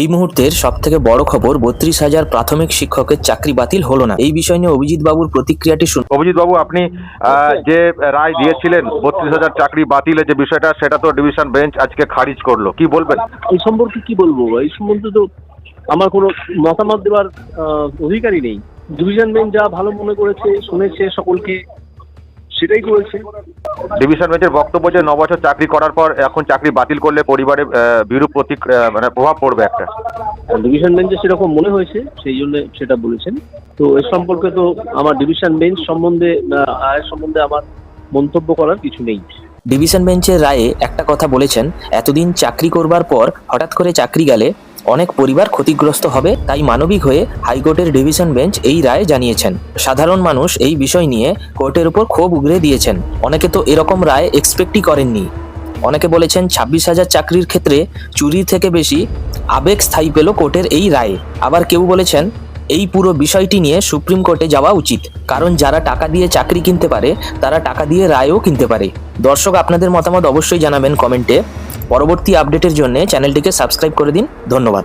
এই মুহূর্তের সব থেকে বড় খবর বত্রিশ হাজার প্রাথমিক শিক্ষকের চাকরি বাতিল হলো না। এই বিষয় নিয়ে অভিজিৎ বাবুর প্রতিক্রিয়াটি শুন অভিজিৎ বাবু আপনি যে রায় দিয়েছিলেন বত্রিশ হাজার চাকরি বাতিলের যে বিষয়টা সেটা তো ডিভিশন বেঞ্চ আজকে খারিজ করল। কি বলবেন? এই সম্পর্কে কি বলব? এই সম্বন্ধে তো আমার কোনো মতামত দেওয়ার অধিকারই নেই। ডিভিশন বেঞ্চ যা ভালো মনে করেছে শুনেছে সকলকে সেটাই করেছে। ডিভিশন বেঞ্চের বক্তব্য যে নবছর চাকরি করার পর এখন চাকরি বাতিল করলে পরিবারে বিরূপ প্রতিক মানে প্রভাব পড়বে একটা। ডিভিশন বেঞ্চে সেরকম মনে হয়েছে সেই জন্য সেটা বলেছেন। তো এ সম্পর্কে তো আমার ডিভিশন বেঞ্চ সম্বন্ধে আয়ের সম্বন্ধে আমার মন্তব্য করার কিছু নেই। ডিভিশন বেঞ্চের রায়ে একটা কথা বলেছেন এতদিন চাকরি করবার পর হঠাৎ করে চাকরি গেলে অনেক পরিবার ক্ষতিগ্রস্ত হবে, তাই মানবিক হয়ে হাইকোর্টের ডিভিশন বেঞ্চ এই রায় জানিয়েছেন। সাধারণ মানুষ এই বিষয় নিয়ে কোর্টের উপর ক্ষোভ উগরে দিয়েছেন। অনেকে তো এরকম রায় এক্সপেক্টই করেননি। অনেকে বলেছেন ছাব্বিশ হাজার চাকরির ক্ষেত্রে চুরির থেকে বেশি আবেগ স্থায়ী পেল কোর্টের এই রায়ে। আবার কেউ বলেছেন, এই পুরো বিষয়টি নিয়ে সুপ্রিম কোর্টে যাওয়া উচিত। কারণ যারা টাকা দিয়ে চাকরি কিনতে পারে, তারা টাকা দিয়ে রায়ও কিনতে পারে। দর্শক, আপনাদের মতামত অবশ্যই জানাবেন কমেন্টে। পরবর্তী আপডেটের জন্য চ্যানেলটিকে সাবস্ক্রাইব করে দিন। ধন্যবাদ।